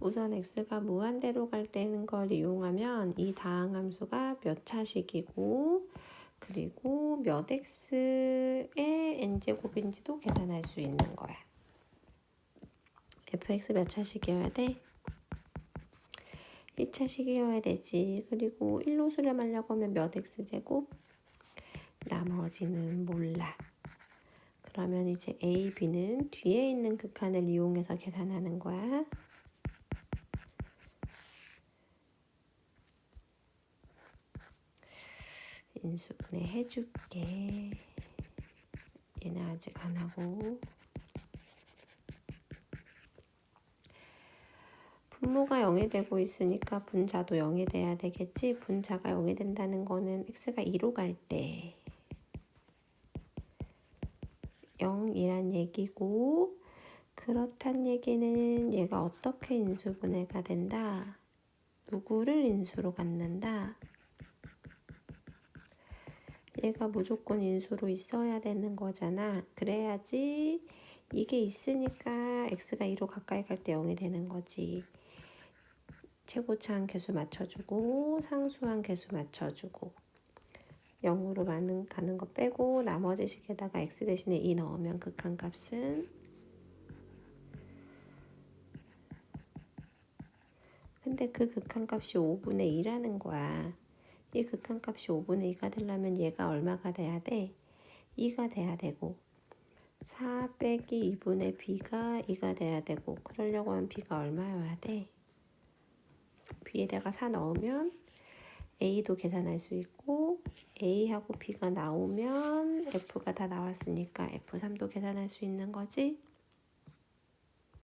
우선 x가 무한대로 갈 때는 걸 이용하면 이 다항함수가 몇 차식이고 그리고 몇 x의 n제곱인지도 계산할 수 있는 거야. fx 몇 차식이어야 돼? 1차식이어야 되지. 그리고 1로 수렴하려고 하면 몇 x제곱? 나머지는 몰라. 그러면 이제 a, b는 뒤에 있는 극한을 이용해서 계산하는 거야. 인수분해 해줄게. 얘는 아직 안 하고. 분모가 0이 되고 있으니까 분자도 0이 돼야 되겠지. 분자가 0이 된다는 거는 x가 2로 갈 때 0이란 얘기고 그렇단 얘기는 얘가 어떻게 인수분해가 된다. 누구를 인수로 갖는다. 얘가 무조건 인수로 있어야 되는 거잖아. 그래야지 이게 있으니까 x가 2로 가까이 갈 때 0이 되는 거지. 최고차한 개수 맞춰주고 상수한 개수 맞춰주고 0으로 가는, 가는 거 빼고 나머지 식에다가 x 대신에 2 넣으면 극한값은 근데 그 극한값이 5분의 2라는 거야. 이 극한값이 5분의 2가 되려면 얘가 얼마가 돼야 돼? 2가 돼야 되고 4 빼기 2분의 b가 2가 돼야 되고 그러려고 하면 b가 얼마여야 돼? b에다가 4 넣으면 a도 계산할 수 있고 a하고 b가 나오면 f가 다 나왔으니까 f3도 계산할 수 있는 거지.